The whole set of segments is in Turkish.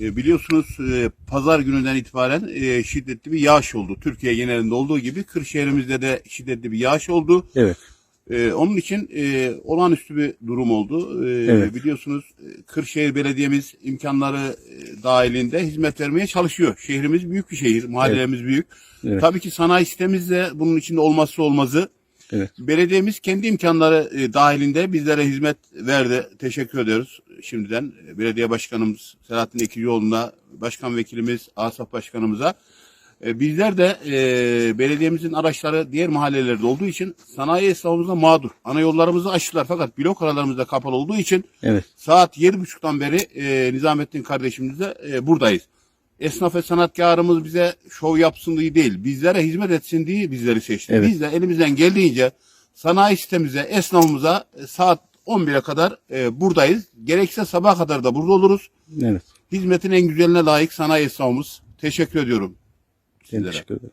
E, Biliyorsunuz e, pazar gününden itibaren e, şiddetli bir yağış oldu. Türkiye genelinde olduğu gibi Kırşehir'imizde de şiddetli bir yağış oldu. Evet. E, onun için e, olağanüstü bir durum oldu. E, Evet. Biliyorsunuz Kırşehir Belediye'miz imkanları dahilinde hizmet vermeye çalışıyor. Şehrimiz büyük bir şehir, mahallelerimiz büyük. Evet. Tabii ki sanayi sitemiz de bunun içinde olmazsa olmazı. Evet. Belediyemiz kendi imkanları e, dahilinde bizlere hizmet verdi. Teşekkür ediyoruz şimdiden. Belediye Başkanımız Selahattin Ekilioğlu'na, Başkan Vekilimiz Asaf Başkanımıza. E, bizler de e, belediyemizin araçları diğer mahallelerde olduğu için sanayi esnafımıza mağdur. Ana yollarımızı açtılar fakat blok aralarımızda kapalı olduğu için Evet. saat yedi buçuktan beri e, Nizamettin kardeşimizle e, buradayız. Esnaf ve sanatkarımız bize şov yapsın diye değil, bizlere hizmet etsin diye bizleri seçti. Evet. Biz de elimizden geldiğince sanayi sitemize, esnafımıza e, saat 11'e kadar e, buradayız. Gerekse sabah kadar da burada oluruz. Evet. Hizmetin en güzeline layık sanayi esnafımız. Teşekkür ediyorum Ben sizlere. teşekkür ederim.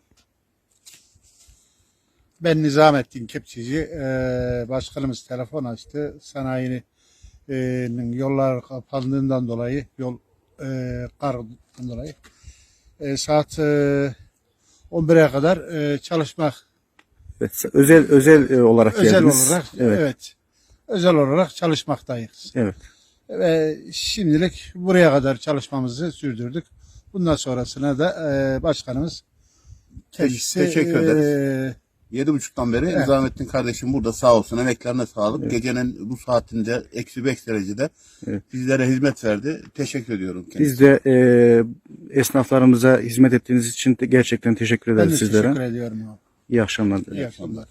Ben Nizamettin Kepçeci. Ee, başkanımız telefon açtı. Sanayinin yollar kapandığından dolayı, yol e, karından dolayı e, saat e, 11'e kadar e, çalışmak Evet. Özel özel e, olarak özel geldiniz. olarak Evet. evet. özel olarak çalışmaktayız. Evet. Ve şimdilik buraya kadar çalışmamızı sürdürdük. Bundan sonrasına da e, başkanımız kendisi teşekkür ederiz. e, Yedi buçuktan beri Nizamettin kardeşim burada sağ olsun. Emeklerine sağlık. Gecenin bu saatinde eksi beş derecede Evet. bizlere hizmet verdi. Teşekkür ediyorum kendisine. Biz de e, esnaflarımıza hizmet ettiğiniz için de gerçekten teşekkür ben ederiz de sizlere. teşekkür ediyorum. İyi akşamlar. İyi akşamlar.